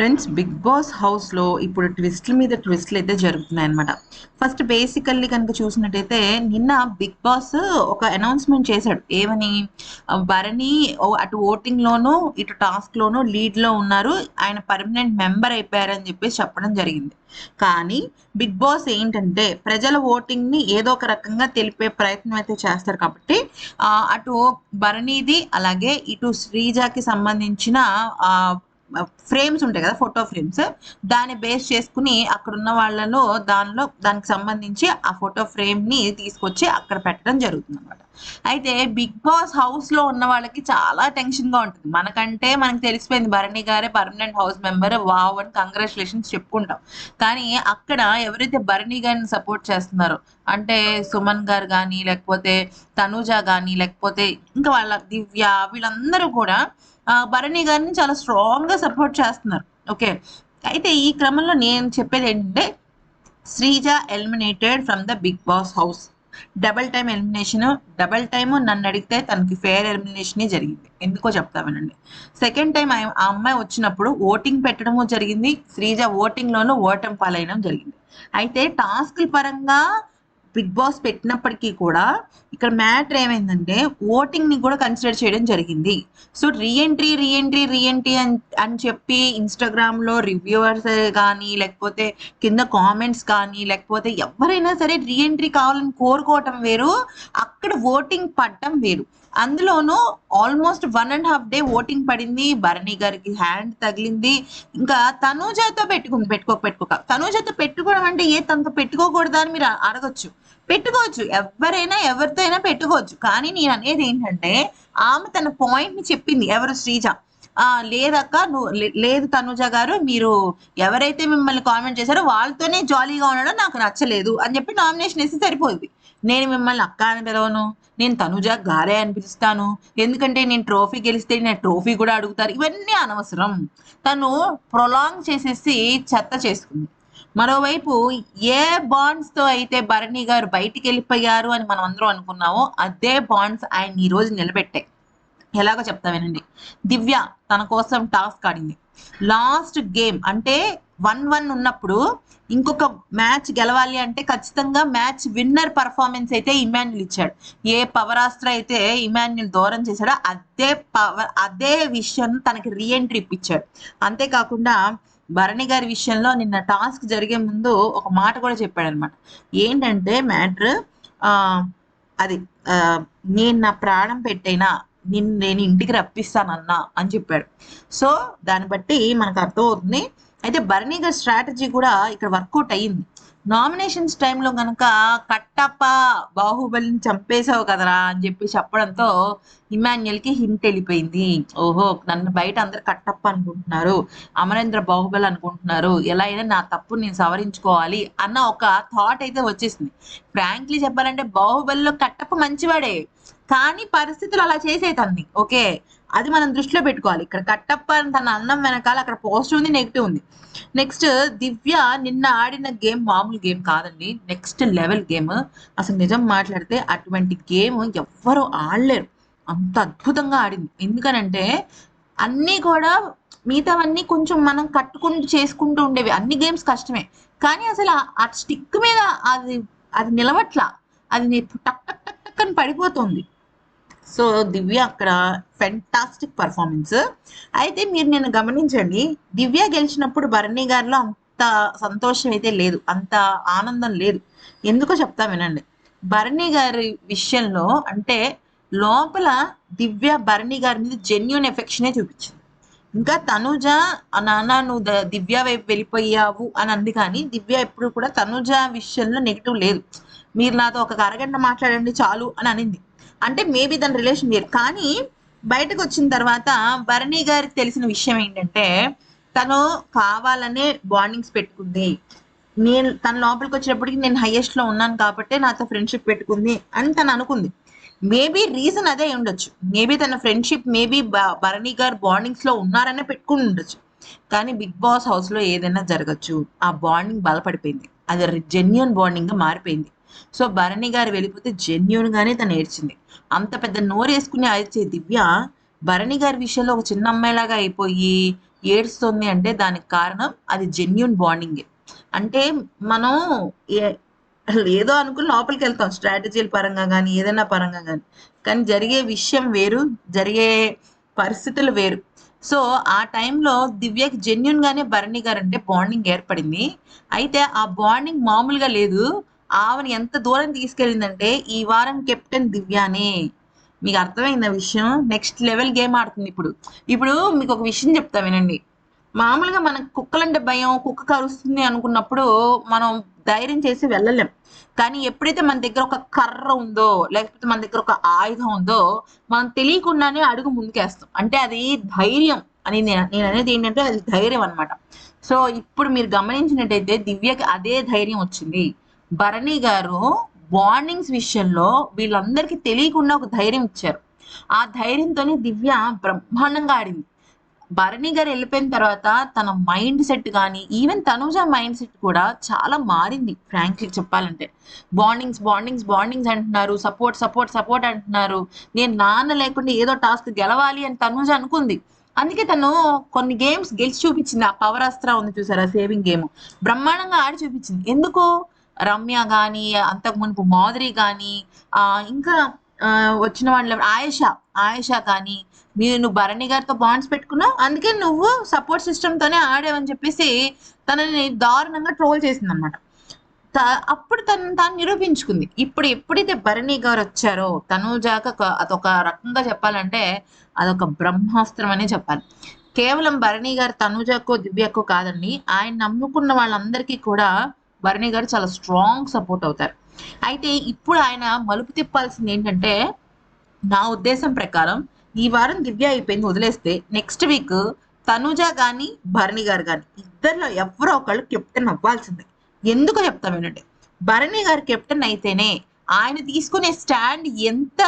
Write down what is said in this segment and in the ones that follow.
Friends big boss హౌస్లో ఇప్పుడు ట్విస్ట్ల మీద ట్విస్ట్లు అయితే జరుగుతున్నాయి అనమాట ఫస్ట్ బేసికల్లీ కనుక చూసినట్టయితే నిన్న బిగ్ బాస్ ఒక అనౌన్స్మెంట్ చేశాడు. ఏమని? భరణి అటు ఓటింగ్లోనూ ఇటు టాస్క్లోనూ లీడ్లో ఉన్నారు. ఆయన పర్మనెంట్ మెంబర్ అయిపోయారని చెప్పేసి చెప్పడం జరిగింది. కానీ బిగ్ బాస్ ఏంటంటే ప్రజల ఓటింగ్ని ఏదో ఒక రకంగా తెలిపే ప్రయత్నం అయితే చేస్తారు కాబట్టి అటు భరణిది అలాగే ఇటు శ్రీజాకి సంబంధించిన ఫ్రేమ్స్ ఉంటాయి కదా ఫోటో ఫ్రేమ్స్. దాన్ని బేస్ చేసుకుని అక్కడ ఉన్న వాళ్ళలో దానిలో దానికి సంబంధించి ఆ ఫోటో ఫ్రేమ్ని తీసుకొచ్చి అక్కడ పెట్టడం జరుగుతుంది అనమాట అయితే బిగ్ బాస్ హౌస్లో ఉన్న వాళ్ళకి చాలా టెన్షన్గా ఉంటుంది. మనకంటే మనకి తెలిసిపోయింది భరణి గారే పర్మనెంట్ హౌస్ మెంబర్. వావ్ అని కంగ్రాచులేషన్స్ చెప్పుకుంటాం. కానీ అక్కడ ఎవరైతే భరణి గారిని సపోర్ట్ చేస్తున్నారో అంటే సుమన్ గారు కానీ లేకపోతే తనూజ కానీ లేకపోతే ఇంకా వాళ్ళ దివ్య వీళ్ళందరూ కూడా భరణి గారిని చాలా స్ట్రాంగ్గా సపోర్ట్ చేస్తున్నారు. ఓకే. అయితే ఈ క్రమంలో నేను చెప్పేది ఏంటంటే Sreeja eliminated from the Bigg Boss house. Double time elimination double time నన్ను అడిగితే తనకి ఫేర్ ఎలిమినేషనే జరిగింది. ఎందుకో చెప్తా వినండి. సెకండ్ టైం ఆ అమ్మాయి వచ్చినప్పుడు ఓటింగ్ పెట్టడము జరిగింది. శ్రీజ ఓటింగ్లోనూ ఓటం పాలయడం జరిగింది. అయితే టాస్క్ల పరంగా బిగ్ బాస్ పెట్టినప్పటికీ కూడా ఇక్కడ మ్యాటర్ ఏమైందంటే ఓటింగ్ని కూడా కన్సిడర్ చేయడం జరిగింది. సో రీఎంట్రీ రీఎంట్రీ రీఎంట్రీ అని అని చెప్పి ఇన్స్టాగ్రామ్లో రివ్యూవర్స్ కానీ లేకపోతే కింద కామెంట్స్ కానీ లేకపోతే ఎవరైనా సరే రీఎంట్రీ కావాలని కోరుకోవటం వేరు అక్కడ ఓటింగ్ పడటం వేరు. అందులోనూ almost one and half day voting పడింది. భరణి గారికి హ్యాండ్ తగిలింది. ఇంకా తనూజతో పెట్టుకుంది పెట్టుకోక పెట్టుకోక తనూజతో పెట్టుకోవడం అంటే ఏ తనతో పెట్టుకోకూడదా అని మీరు అడగొచ్చు. పెట్టుకోవచ్చు. ఎవరైనా ఎవరితో అయినా పెట్టుకోవచ్చు. కానీ నేను అనేది ఏంటంటే ఆమె తన పాయింట్ని చెప్పింది. ఎవరు? శ్రీజ. ఆ లేదక్క నువ్వు లేదు తనుజ గారు మీరు ఎవరైతే మిమ్మల్ని కామెంట్ చేశారో వాళ్ళతోనే జాలీగా ఉండడం నాకు నచ్చలేదు అని చెప్పి నామినేషన్ వేసి సరిపోయింది నేను మిమ్మల్ని అక్క అని పిలవను నేను తనుజ గారే అని పిలుస్తాను. ఎందుకంటే నేను ట్రోఫీ గెలిస్తే నేను ట్రోఫీ కూడా అడుగుతారు. ఇవన్నీ అనవసరం. తను ప్రొలాంగ్ చేసేసి చెత్త చేసుకుంది. మరోవైపు ఏ బాండ్స్తో అయితే భరణి గారు బయటికి వెళ్ళిపోయారు అని మనం అందరం అనుకున్నామో అదే బాండ్స్ ఆయన ఈ రోజు నిలబెట్టాయి. ఎలాగో చెప్తా వినండి. దివ్య తన కోసం టాస్క్ ఆడింది. లాస్ట్ గేమ్ అంటే వన్ వన్ ఉన్నప్పుడు ఇంకొక మ్యాచ్ గెలవాలి అంటే ఖచ్చితంగా మ్యాచ్ విన్నర్ పర్ఫార్మెన్స్ అయితే ఇమాన్యుల్ ఇచ్చాడు. ఏ పవరాస్త్ర అయితే ఇమాన్యుల్ దూరం చేశాడో అదే పవర్ అదే విషయం తనకి రీఎంట్రీ ఇప్పించాడు. అంతేకాకుండా భరణి గారి విషయంలో నిన్న టాస్క్ జరిగే ముందు ఒక మాట కూడా చెప్పాడు అనమాట ఏంటంటే మ్యాటర్ అది నేను నా ప్రాణం పెట్టైనా నిన్ను నేను ఇంటికి రప్పిస్తానన్నా అని చెప్పాడు. సో దాన్ని బట్టి మనకు అర్థమవుతుంది అయితే భరణి గారి స్ట్రాటజీ కూడా ఇక్కడ వర్కౌట్ అయ్యింది. నామినేషన్స్ టైంలో కనుక కట్టప్ప బాహుబలిని చంపేశావు కదరా అని చెప్పి చెప్పడంతో ఇమాన్యుయల్కి హింట్ వెళ్ళిపోయింది. ఓహో నన్ను బయట అందరు కట్టప్ప అనుకుంటున్నారు అమరేంద్ర బాహుబలి అనుకుంటున్నారు ఎలా అయినా నా తప్పు నేను సవరించుకోవాలి అన్న ఒక థాట్ అయితే వచ్చేసింది. ఫ్రాంక్లీ చెప్పాలంటే బాహుబలిలో కట్టప్ప మంచివాడే. కానీ పరిస్థితులు అలా చేసే తన్ని ఓకే? అది మనం దృష్టిలో పెట్టుకోవాలి. ఇక్కడ కట్టప్ప తన అన్నం వెనకాల అక్కడ పాజిటివ్ ఉంది నెగిటివ్ ఉంది. నెక్స్ట్ దివ్య నిన్న ఆడిన గేమ్ మామూలు గేమ్ కాదండి. Next level game. అసలు నిజం మాట్లాడితే అటువంటి గేమ్ ఎవ్వరూ ఆడలేరు. అంత అద్భుతంగా ఆడింది. ఎందుకనంటే అన్నీ కూడా మిగతావన్నీ కొంచెం మనం కట్టుకుంటూ చేసుకుంటూ ఉండేవి. అన్ని గేమ్స్ కష్టమే. కానీ అసలు ఆ- స్టిక్ మీద అది అది నిలవట్లా. అది టక్ టక్ టక్ టక్ అని పడిపోతుంది. సో దివ్య అక్కడ ఫెంటాస్టిక్ పర్ఫార్మెన్స్ అయితే మీరు నేను గమనించండి దివ్య గెలిచినప్పుడు భరణి గారిలో అంత సంతోషం అయితే లేదు అంత ఆనందం లేదు. ఎందుకో చెప్తా వినండి. భరణి గారి విషయంలో అంటే లోపల దివ్య భరణి గారి మీద జెన్యున్ ఎఫెక్షనే చూపించింది. ఇంకా తనుజ నాన్న నువ్వు ద- దివ్య వైపు వెళ్ళిపోయావు అని అంది కానీ దివ్య ఎప్పుడు కూడా తనుజ విషయంలో నెగిటివ్ లేదు. మీరు నాతో ఒక అరగంట మాట్లాడండి చాలు అని అనింది. అంటే మేబీ దాని రిలేషన్ వేరు. కానీ బయటకు వచ్చిన తర్వాత భరణి గారికి తెలిసిన విషయం ఏంటంటే తను కావాలనే బాండింగ్స్ పెట్టుకుంది. నేను తన లోపలికి వచ్చేటప్పటికి నేను హైయెస్ట్లో ఉన్నాను కాబట్టి నాతో ఫ్రెండ్షిప్ పెట్టుకుంది అని తను అనుకుంది. మేబీ రీజన్ అదే ఉండొచ్చు. మేబీ తన ఫ్రెండ్షిప్ మేబీ భరణి గారు బాండింగ్స్లో ఉన్నారనే పెట్టుకుని ఉండొచ్చు. కానీ బిగ్ బాస్ హౌస్లో ఏదైనా జరగచ్చు. ఆ బాండింగ్ బలపడిపోయింది. అది జెన్యున్ బాండింగ్గా మారిపోయింది. సో భరణి గారు వెళ్ళిపోతే జెన్యున్గానే తను ఏడ్చింది. అంత పెద్ద నోరు వేసుకుని అరిచే దివ్య భరణి గారి విషయంలో ఒక చిన్న అమ్మాయిలాగా అయిపోయి ఏడుస్తుంది అంటే దానికి కారణం అది జెన్యున్ బాండింగ్ అంటే మనం ఏదో అనుకుని లోపలికి వెళ్తాం స్ట్రాటజీల పరంగా కానీ ఏదైనా పరంగా కానీ కానీ జరిగే విషయం వేరు జరిగే పరిస్థితులు వేరు. సో ఆ టైంలో దివ్యకి జెన్యున్గానే భరణి గారు అంటే బాండింగ్ ఏర్పడింది. అయితే ఆ బాండింగ్ మామూలుగా లేదు. ఆమెను ఎంత దూరం తీసుకెళ్ళిందంటే ఈ వారం కెప్టెన్ దివ్యానే. మీకు అర్థమైంది ఆ విషయం? నెక్స్ట్ లెవెల్ గేమ్ ఆడుతుంది ఇప్పుడు. ఇప్పుడు మీకు ఒక విషయం చెప్తా వినండి. మామూలుగా మనకు కుక్కలంటే భయం కుక్క కరుస్తుంది అనుకున్నప్పుడు మనం ధైర్యం చేసి వెళ్ళలేం. కానీ ఎప్పుడైతే మన దగ్గర ఒక కర్ర ఉందో లేకపోతే మన దగ్గర ఒక ఆయుధం ఉందో మనం తెలియకుండానే అడుగు ముందుకేస్తాం. అంటే అది ధైర్యం అని నేను నేను అనేది ఏంటంటే అది ధైర్యం అన్నమాట. సో ఇప్పుడు మీరు గమనించినట్టయితే దివ్యకి అదే ధైర్యం వచ్చింది. భరణి గారు వార్నింగ్స్ విషయంలో వీళ్ళందరికీ తెలియకుండా ఒక ధైర్యం ఇచ్చారు. ఆ ధైర్యంతోనే దివ్య బ్రహ్మాండంగా ఆడింది. భరణి గారు వెళ్ళిపోయిన తర్వాత తన మైండ్ సెట్ కానీ ఈవెన్ తనుజ మైండ్ సెట్ కూడా చాలా మారింది ఫ్రాంక్లీ చెప్పాలంటే. బాండింగ్స్ బాండింగ్స్ బాండింగ్స్ అంటున్నారు సపోర్ట్ సపోర్ట్ సపోర్ట్ అంటున్నారు. నేను నాన్న లేకుండా ఏదో టాస్క్ గెలవాలి అని తనుజ అనుకుంది. అందుకే తను కొన్ని గేమ్స్ గెలిచి చూపించింది. ఆ పవర్ అస్త్ర ఉంది చూసారా సేవింగ్ గేమ్ బ్రహ్మాండంగా ఆడి చూపించింది. ఎందుకు? రమ్య కానీ అంతకు మునుపు మాధురి కానీ ఆ ఇంకా వచ్చిన వాళ్ళ ఆయేష ఆయేష కానీ మీరు నువ్వు భరణి గారితో బాండ్స్ పెట్టుకున్నావు అందుకే నువ్వు సపోర్ట్ సిస్టమ్తోనే ఆడావని చెప్పేసి తనని దారుణంగా ట్రోల్ చేసింది అనమాట అప్పుడు తను తాను నిరూపించుకుంది. ఇప్పుడు ఎప్పుడైతే భరణి గారు వచ్చారో తనుజాక జాక అదొక రకంగా చెప్పాలంటే అదొక బ్రహ్మాస్త్రం అనే చెప్పాలి. కేవలం భరణి గారు తనుజాకో దివ్యకో కాదండి ఆయన నమ్ముకున్న వాళ్ళందరికీ కూడా భరణి గారు చాలా స్ట్రాంగ్ సపోర్ట్ అవుతారు. అయితే ఇప్పుడు ఆయన మలుపు తిప్పాల్సింది ఏంటంటే నా ఉద్దేశం ప్రకారం ఈ వారం దివ్య అయిపోయింది వదిలేస్తే నెక్స్ట్ వీక్ తనుజ కానీ భరణి గారు కానీ ఇద్దరిలో ఎవరో ఒకళ్ళు కెప్టెన్ అవ్వాల్సిందే. ఎందుకు చెప్తామేనంటే భరణి గారు కెప్టెన్ అయితేనే ఆయన తీసుకునే స్టాండ్ ఎంత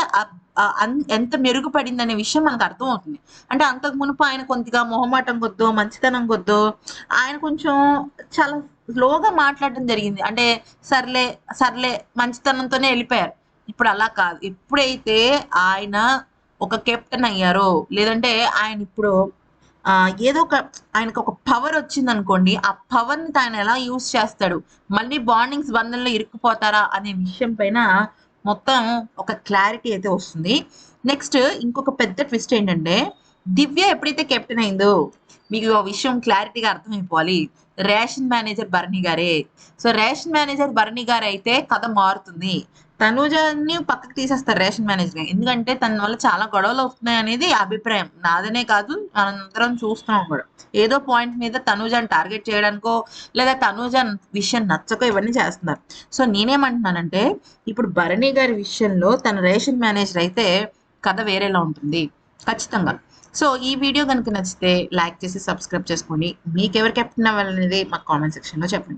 ఎంత మెరుగుపడింది అనే విషయం మనకు అర్థం అవుతుంది అంటే అంతకు మునుపు ఆయన కొద్దిగా మొహమాటం కొద్దో మంచితనం కొద్దో ఆయన కొంచెం చాలా స్లోగా మాట్లాడడం జరిగింది. అంటే సర్లే సర్లే మంచితనంతోనే వెళ్ళిపోయారు. ఇప్పుడు అలా కాదు. ఎప్పుడైతే ఆయన ఒక కెప్టెన్ అయ్యారో లేదంటే ఆయన ఇప్పుడు ఏదో ఒక ఆయనకు ఒక పవర్ వచ్చింది అనుకోండి ఆ పవర్ని ఆయన ఎలా యూజ్ చేస్తాడు? మళ్ళీ బాండింగ్స్ బంధంలో ఇరుక్కుపోతారా అనే విషయం పైన మొత్తం ఒక క్లారిటీ అయితే వస్తుంది. నెక్స్ట్ ఇంకొక పెద్ద ట్విస్ట్ ఏంటంటే దివ్య ఎప్పుడైతే కెప్టెన్ అయిందో మీకు ఆ విషయం క్లారిటీగా అర్థమైపోవాలి. రేషన్ మేనేజర్ భరణి గారే. So ration manager Bharani garu అయితే కథ మారుతుంది. తనూజని పక్కకు తీసేస్తారు రేషన్ మేనేజర్ ఎందుకంటే తన వల్ల చాలా గొడవలు వస్తున్నాయి అనేది అభిప్రాయం. నాదనే కాదు మనందరం చూస్తున్నాం కూడా. ఏదో పాయింట్ మీద తనూజని టార్గెట్ చేయడానికో లేదా తనూజ విషయం నచ్చకో ఇవన్నీ చేస్తున్నారు. సో నేనేమంటున్నానంటే ఇప్పుడు భరణి గారి విషయంలో తన రేషన్ మేనేజర్ అయితే కథ వేరేలా ఉంటుంది. ఖచ్చితంగా. సో ఈ వీడియో కనుక నచ్చితే లైక్ చేసి సబ్స్క్రైబ్ చేసుకోండి మీకు ఎవరు కెప్టెన్ అవ్వాలనేది మాకు కామెంట్ సెక్షన్లో చెప్పండి.